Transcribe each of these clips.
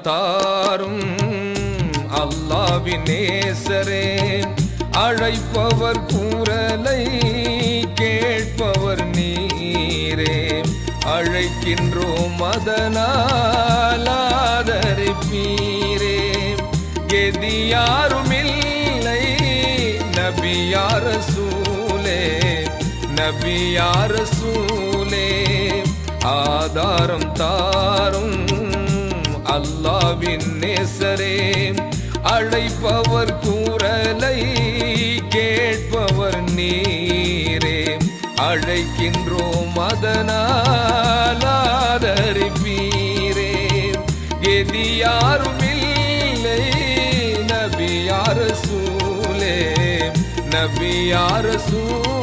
தாரும் அல்லாவின் நேசரே. அழைப்பவர் கூறலை கேட்பவர் நீரே. அழைக்கின்றோம் அதனால் ஆதரிப்பீரே. கெதியாருமில்லை நபியார சூலே நபியார சூலே ஆதாரம் தா ஆத்மாவின் நேசரே. அழைப்பவர் கூறலை கேட்பவர் நீரே. அழைக்கின்றோம் அதனால் ஆதரிப்பீரே. எதியாருமில்லை நபியார சூலே நபியார சூ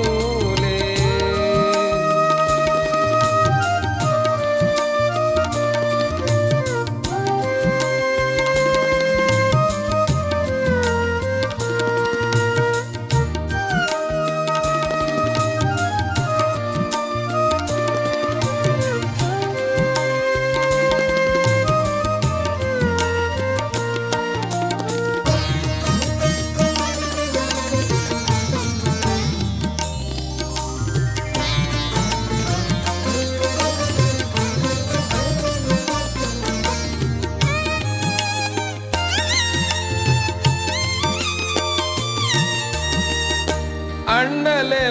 அண்ணலே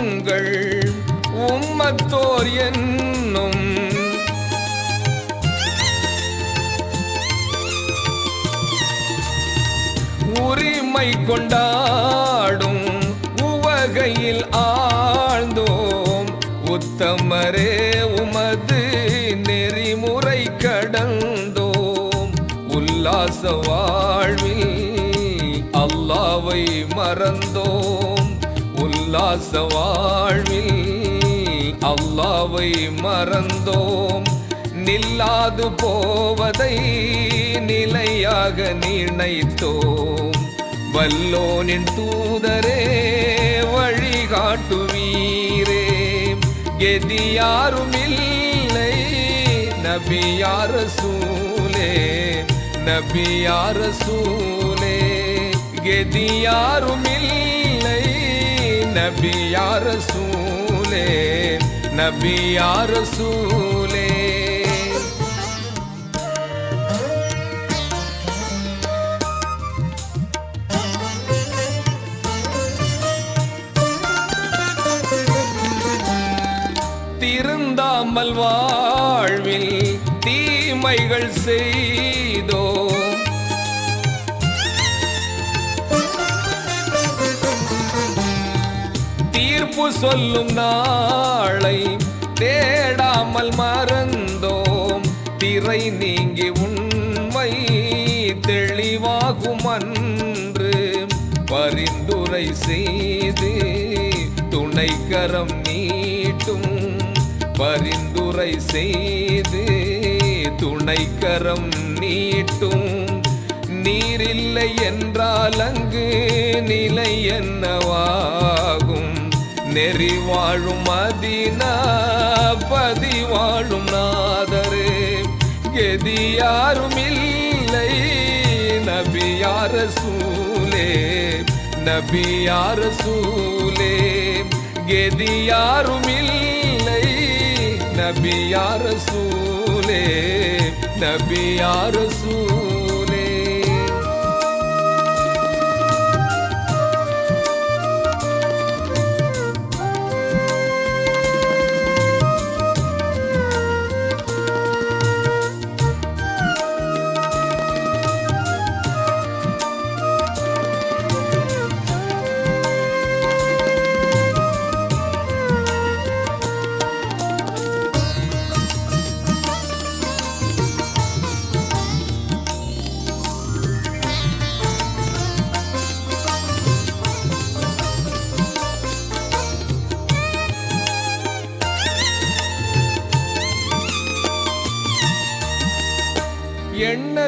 உங்கள் உம்மத்தோர் என்னும். உரிமை கொண்டாடும் உவகையில் ஆழ்ந்தோம். உத்தமரே உமது நெறிமுறை கடந்தோம். உல்லாச வாழ்வில் அல்லாவை மறந்தோம். உல்லாச வாழ்வில் அல்லாவை மறந்தோம். நில்லாது போவதை நிலையாக நிர்ணயித்தோம். வல்லோனின் தூதரே வழிகாட்டுவீரே. கெதியாருமில்லை நபியார சூலே நபியார சூலே நபி நபியார சூலே நபியார சூலே திருந்தாமல் வாழ்வில் தீமைகள் செய்தோ தீர்ப்பு சொல்லும் நாளை தேடாமல் மறந்தோம். திரை நீங்கி உண்மை தெளிவாகும் அன்று பரிந்துரை செய்து துணைக்கரம் நீட்டும். பரிந்துரை செய்து துணைக்கரம் நீட்டும். நீரில்லை என்றால் அங்கு நிலை என்னவாகும்? நெறி வாழும் மதினா பதி வாழும் நாதரே. கெதி யாரும் இல்லை நபியார சூலே நபியார சூலே கெதி யாரும் இல்லை நபியார சூலே நபியார சூலே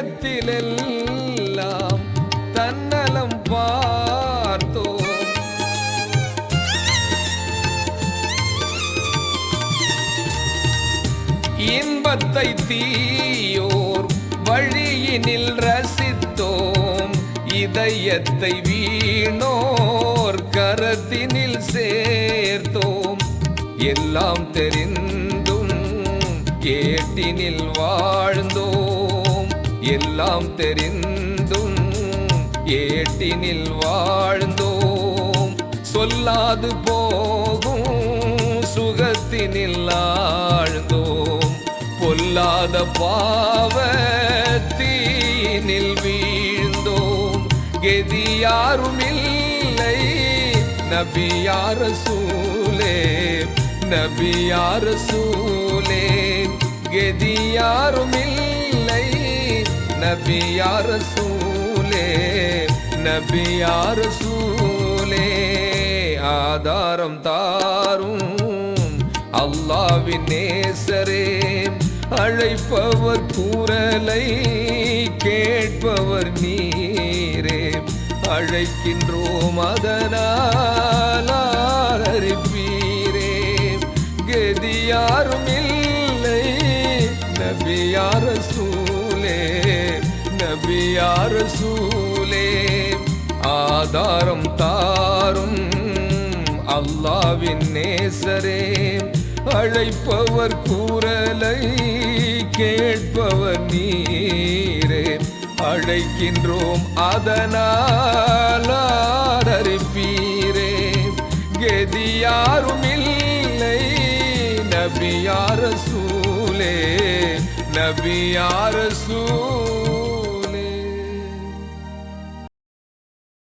நேரத்திலெல்லாம் தன்னலம் பார்த்தோம். இன்பத்தை தீயோர் வழியினில் ரசித்தோம். இதயத்தை வீணோர் கரத்தினில் சேர்த்தோம். எல்லாம் தெரிந்தும் கேட்டினில் வாழ்ந்தோம். எல்லாம் தெரிந்தும் ஏட்டினில் வாழ்ந்தோம். சொல்லாது போகும் சுகத்தினில் ஆழ்ந்தோம். பொல்லாத பாவத்தீனில் வீழ்ந்தோம். கெதியாரும் இல்லை நபியார சூலே நபியார சூ நபியார் சூலே நபியார் சூலே ஆதாரம் தாரும். அல்லாவின் நேசரே அழைப்பவர் கூறலை கேட்பவர் நீரே. அழைக்கின்றோம் அதனால் அறிப்பீரே கெதியாரும் இல்லை நபியார் சூலே நபியார் சூலே? ஆதாரம் தாரும் அல்லாவின் நேசரே. அழைப்பவர் கூறலை கேட்பவர் நீரே. அழைக்கின்றோம் அதனால் அறிப்பீரே கெதியாரும் இல்லை நபியார சூலே? நபியார சூ